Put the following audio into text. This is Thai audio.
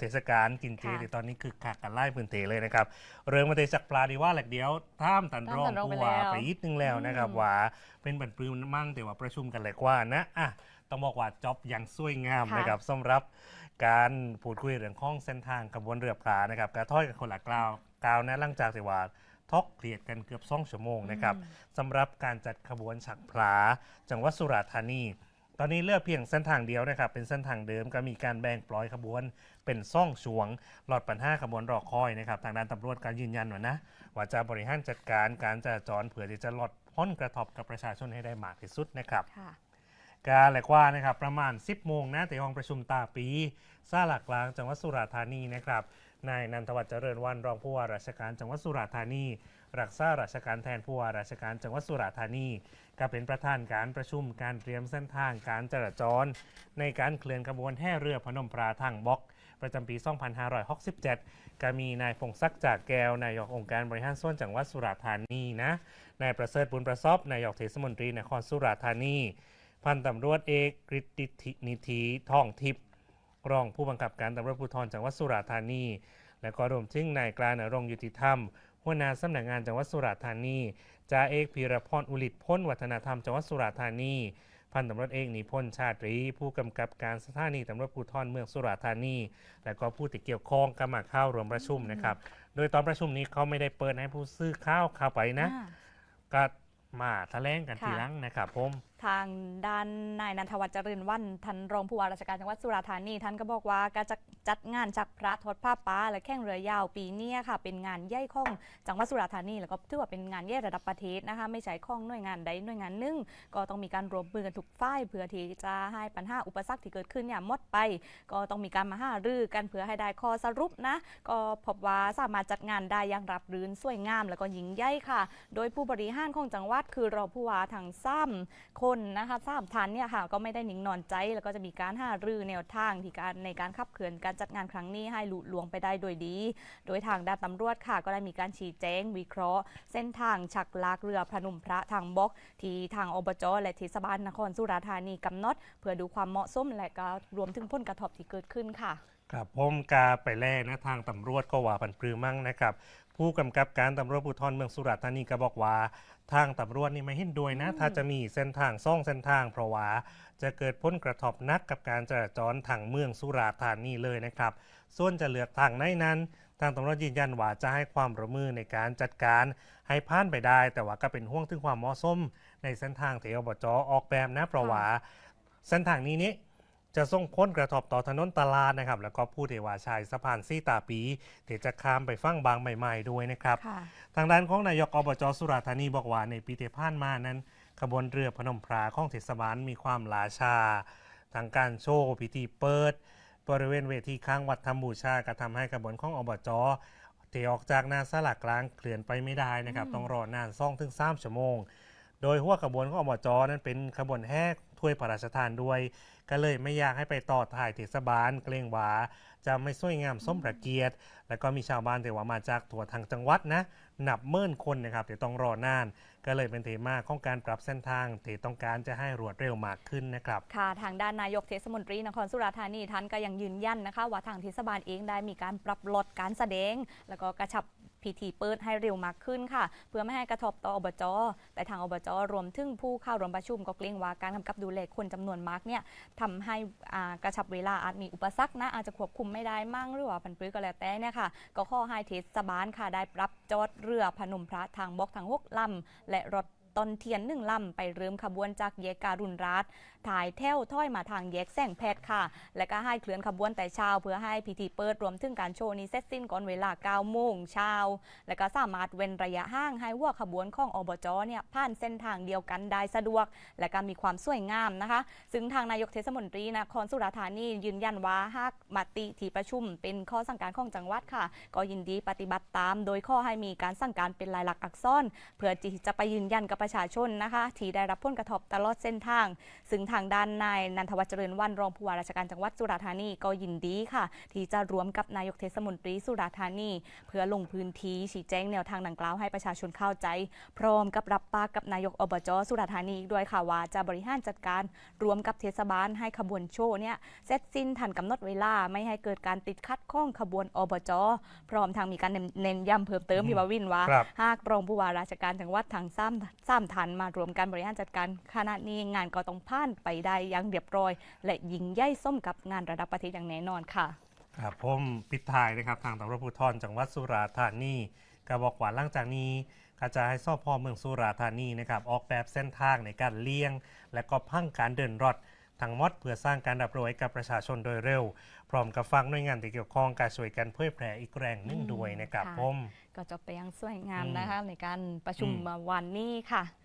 เทศกาลกินเจค่ะ ในตอนนี้คือคักกันไล่พื้นเทเลยนะครับ เริ่มมาเตจากปลาดีว่าแหลกเดียวท่ามตันรองท่ามตันรองผู้ไปว่าแล้วไปอีกนึงแล้วนะครับ อืมว่าเป็นบันปลือมั่งแต่ว่าประชุมกันแหลกว่านะอะต้องบอกว่าจ็อบยังสวยงามค่ะ นะครับสำหรับการพูดคุยเรื่องข้องเส้นทางขบวนเรือปลานะครับกระถ้อยกับคนละกล่าวกล่าวนะหลังจากที่ว่าทอกเคลียดกันเกือบสองชั่วโมงนะครับ สำหรับการจัดขบวนฉักพลาจังหวัดสุราษฎร์ธานี ตอนนี้เลือกเพียงเส้นทางเดียวนะครับ เป็นเส้นทางเดิมก็มีการแบ่งปล่อยขบวน เป็นซ่องช่วง หลอดปัญหาขบวนรอคอยนะครับ ทางด้านตำรวจการยืนยันว่านะ ว่าจะบริหารจัดการการจราจรเผื่อที่จะลดพ้นกระทบกับประชาชนให้ได้มากที่สุดนะครับค่ะการแหลกว่านะครับประมาณ 10 โมงนะที่ห้องประชุมตาปีซ่าหลักกลางจังหวัดสุราษฎร์ธานีนะครับนายนันทวัฒน์เจริญวันรองผู้ว่าราชการจังหวัดสุราษฎร์ธานี รักษาราชการแทนผู้ว่าราชการจังหวัดสุราษฎร์ธานีก็เป็นประธานการประชุมการเตรียมเส้นทางการจราจร ในการเคลื่อนขบวนแห่เรือพนมปราทางบกประจำปี 2567 ก็มีนายพงศักดิ์จากแก้วนายกองค์การบริหารส่วนจังหวัดสุราษฎร์ธานีนะนายประเสริฐบุญประซอบนายกเทศมนตรีนครสุราษฎร์ธานี พันตำรวจเอกกฤติธินิธิท่องทิพย์รองผู้บังคับการตำรวจภูธรจังหวัดสุราษฎร์ธานี และก็รวมถึงนายกลานรงค์ยุติธรรม หัวหน้าสำนักงานจังหวัดสุราษฎร์ธานีจ่าเอกพีรพรอุลิตพ้นวัฒนธรรมจังหวัดสุราษฎร์ธานีพันตำรวจเอกนิพนธ์ชาตรี ผู้กำกับการสถานีตำรวจภูธรเมืองสุราษฎร์ธานี และก็ผู้ที่เกี่ยวข้องก็มาเข้าร่วมประชุมนะครับ โดยตอนประชุมนี้เขาไม่ได้เปิดให้ผู้ซื้อข้าวเข้าไปนะอ่าก็มาแถลงกันค่ะทีหลังนะครับผมทางด้านนายนันทวัฒน์เจริญวันท่านรองผู้ว่าราชการจังหวัดสุราษฎร์ธานีท่านก็บอกว่าการจะจัดงานจักพระทอดผ้าป่าและแข่งเรือยาวปีนี้ค่ะเป็นงานใหญ่ของจังหวัดสุราษฎร์ธานีแล้วก็ถือว่าเป็นงานใหญ่ระดับประเทศนะคะไม่ใช่ของหน่วยงานใดหน่วยงานหนึ่งก็ต้องมีการรวมมือกันทุกฝ่ายเพื่อที่จะให้ปัญหาอุปสรรคที่เกิดขึ้นเนี่ยหมดไป ก็ต้องมีการมาหารือกันเพื่อให้ได้ข้อสรุปนะก็พบว่าสามารถจัดงานได้อย่างรับรื่นสวยงาม แล้วก็ยิ่งใหญ่ค่ะ โดยผู้บริหารของจังหวัดคือรองผู้ว่าทางซ้ำคนนะคะซ้ำทันเนี่ยค่ะก็ไม่ได้หนิงนอนใจ แล้วก็จะมีการหารือแนวทางที่การในการขับเคลื่อนการจัดงานครั้งนี้ให้ลุล่วงไปได้โดยดี โดยทางด้านตำรวจค่ะ ก็ได้มีการชี้แจงวิเคราะห์ เส้นทางฉักลากเรือพนมพระทางบก ที่ทางอบจและเทศบาลนครสุราษฎร์ธานีกำหนด เพื่อดูความเหมาะสมและก็รวมถึงผลกระทบที่เกิดขึ้นค่ะครับผมกาไปแรกนะทางตำรวจก็ว่าปันปรือมั่งนะครับ ผู้กำกับการตำรวจภูธรเมืองสุราษฎร์ธานีก็บอกว่า ทางตำรวจนี่ไม่เห็นด้วยนะ ถ้าจะมีเส้นทางซ่องเส้นทาง เพราะว่าจะเกิดผลกระทบหนักกับการจราจรทางเมืองสุราษฎร์ธานีเลยนะครับ ส่วนจะเลือกทางไหนนั้น ทางตำรวจยืนยันว่าจะให้ความร่วมมือในการจัดการ ให้ผ่านไปได้ แต่ว่าก็เป็นห่วงถึงความเหมาะสมในเส้นทางที่อบจออกแบบนะเพราะว่าเส้นทางนี้นี่ จะส่งผลกระทบต่อถนนตลาดนะครับ แล้วก็ผู้เทวาชายสะพานซี่ตาปีเดี๋ยวจะข้ามไปฟังบางใหม่ ๆ ด้วยนะครับค่ะทางด้านของนายกอบจสุราษฎร์ธานีบอกว่าในปีที่ผ่านมานั้น ขบวนเรือพนมพราของเทศบาลมีความลาชาทางการโชว์พิธีเปิด บริเวณเวทีข้างวัดธรรมบูชาก็ทำให้ขบวนของอบจที่ออกจากหนาสลากกลางเคลื่อนไปไม่ได้นะครับอืมต้องรอนานซ่องถึงสามชั่วโมง โดยหัวขบวนของอบจนั้นเป็นขบวนแห่ ถ้วยพระราชทานด้วย ก็เลยไม่อยากให้ไปต่อถ่ายเทศบาลเกรงว่าจะไม่สวยงามสมพระเกียรติ แล้วก็มีชาวบ้านแต่ว่ามาจากตัวทางจังหวัดนะนับเมื่นคนนะครับเดี๋ยวต้องรอนาน ก็เลยเป็นเทมาของการปรับเส้นทางที่ต้องการจะให้รวดเร็วมากขึ้นนะครับค่ะทางด้านนายกเทศมนตรีนครสุราษฎร์ธานีท่านก็ยังยืนยันนะคะ ว่าทางเทศบาลเองได้มีการปรับลดการแสดง แล้วก็กระชับ พิธีเปิดให้เร็วมากขึ้นค่ะ เพื่อไม่ให้กระทบต่ออบจ แต่ทางอบจ รวมถึงผู้เข้าร่วมประชุมก็เกรงว่าการกำกับดูแลคนจำนวนมากเนี่ยทำให้กระชับเวลาอาจมีอุปสรรคนะอาจจะควบคุมไม่ได้มั่งหรือว่าพันปื้อก็แล้วแต่เนี่ยค่ะก็ข้อให้เทศบาลค่ะได้รับจอดเรือพนมพระทางบกทางหกลำและรถ ตอนเทียนหนึ่งลำไปเริ่มขบวนจากแยกการุณรัตถ่ายแถวถ้อยมาทางแยกแสงแพทย์ค่ะ และก็ให้เคลื่อนขบวนแต่เช้าเพื่อให้พิธีเปิดรวมถึงการโชว์นี้เสร็จสิ้นก่อนเวลา9โมงเช้าและก็สามารถเว้นระยะห่างให้หัวขบวนของอบจเนี่ยผ่านเส้นทางเดียวกันได้สะดวก และก็มีความสวยงามนะคะ ซึ่งทางนายกเทศมนตรีนครสุราษฎร์ธานียืนยันว่าหากมติที่ประชุม เป็นข้อสั่งการของจังหวัดค่ะ ก็ยินดีปฏิบัติตาม โดยข้อให้มีการสั่งการเป็นลายลักษณ์อักษร เพื่อที่จะไปยืนยันกับประประชาชนนะคะที่ได้รับผลกระทบตลอดเส้นทาง ซึ่งทางด้านนายนันทวัฒน์เจริญวันรองผู้ว่าราชการจังหวัดสุราษฎร์ธานีก็ยินดีค่ะ ที่จะรวมกับนายกเทศมนตรีสุราษฎร์ธานี เพื่อลงพื้นที่ชี้แจงแนวทางดังกล่าวให้ประชาชนเข้าใจ พร้อมกับรับปากกับนายกอบจสุราษฎร์ธานีอีกด้วยค่ะว่าจะบริหารจัดการรวมกับเทศบาลให้ขบวนโชว์เนี่ยเสร็จสิ้นทันกำหนดเวลาไม่ให้เกิดการติดขัดข้องขบวนอบจพร้อมทางมีการเน้นเน้นย้ำเพิ่มเติมอืมพี่บาวินว่าครับหากรองผู้ว่าราชการจังหวัดทางซ้ำซ้ำทันมารวมการบริหารจัดการขณะนี้งานก็ต้องผ่านไปได้อย่างเรียบร้อย และยิ่งใหญ่ส้มกับงานระดับประเทศอย่างแน่นอนค่ะครับผมปิดท้ายนะครับทางตำรวจภูธรจังหวัดสุราษฎร์ธานีก็บอกว่าหลังจากนี้ก็จะให้สอบพ่อเมืองสุราษฎร์ธานีนะครับออกแบบเส้นทางในการเลี่ยง และก็พังการเดินรถทั้งมดเพื่อสร้างการรับรู้ให้กับประชาชนโดยเร็ว พร้อมกับฟังหน่วยงานที่เกี่ยวข้องการช่วยกันเผยแพร่อีกแรงหนึ่งด้วยนะครับผม ก็จะไปยังสวยงามอืมนะคะ ในการประชุมอืมวันนี้ค่ะ